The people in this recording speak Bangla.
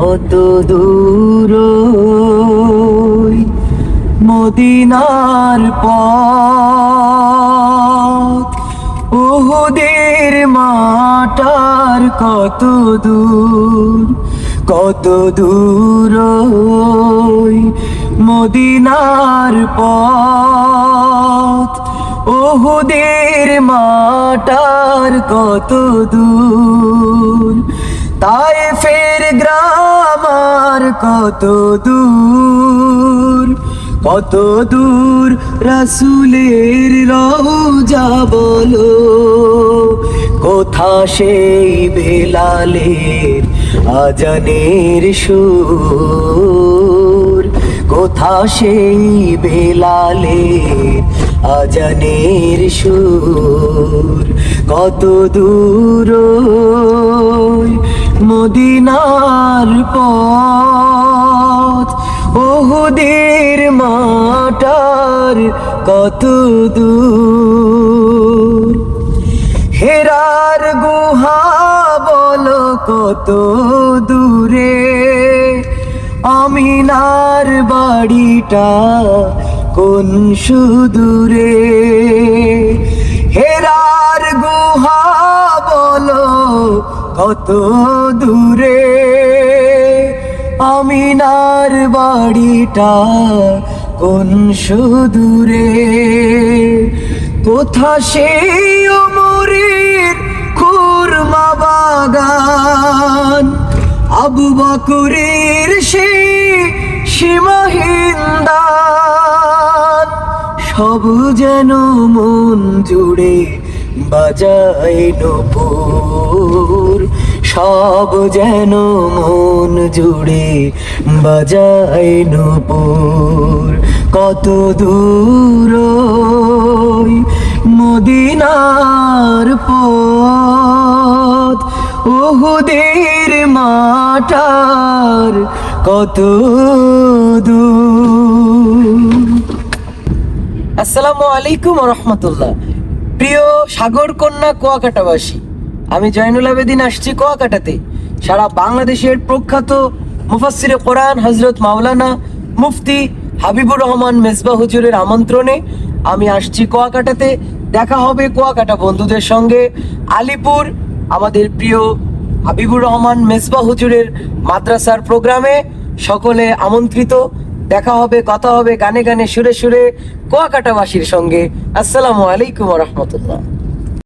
কত দূর মদিনার পথ। মাটার কত দূর কত দূর মদিনার পথ। ওহুদের মাটার কত দূর কত দূর কত দূর রাসুলের রওজা বলো। কোথা সেই বেলালের আজানের সুর? কোথা সেই বেলালের আজানের সুর? কত দূর মদিনার পথ। ওহুদের মাটার কত দূর। হেরার গুহা বল কত দূরে। আমিনার বাড়িটা কোন সুদূরে। কত দূরে আমিনার বাড়িটা কোন সুদূরে? কোথা সেই অমরের খুরমা বাগান? আবু বকরের সে সীমাহীন দান। সব যেন মন জুড়ে বাজায় নপুর, সব যেন মন জুড়ে বাজায় নপুর। কত দূর মদিনার পথ ওহুদের মাটার কত দূর। আসসালামু আলাইকুম রহমতুল্লাহ। প্রিয় সাগর কন্যা কুয়াকাটাবাসী, আমি জয়নুল আবেদিন আসছি কুয়াকাটাতে। সারা বাংলাদেশের প্রখ্যাত মুফাসসিরে কোরআন হজরত মাওলানা মুফতি হাবিবুর রহমান মেজবা হুজুরের আমন্ত্রণে আমি আসছি কুয়াকাটাতে। দেখা হবে কুয়াকাটা বন্ধুদের সঙ্গে। আলিপুর, আমাদের প্রিয় হাবিবুর রহমান মেজবা হুজুরের মাদ্রাসার প্রোগ্রামে সকলে আমন্ত্রিত। দেখা হবে কথা হবে গানে গানে সুরে সুরে কুয়াকাটাবাসীর সঙ্গে। আসসালামু আলাইকুম রহমতুল্লাহ।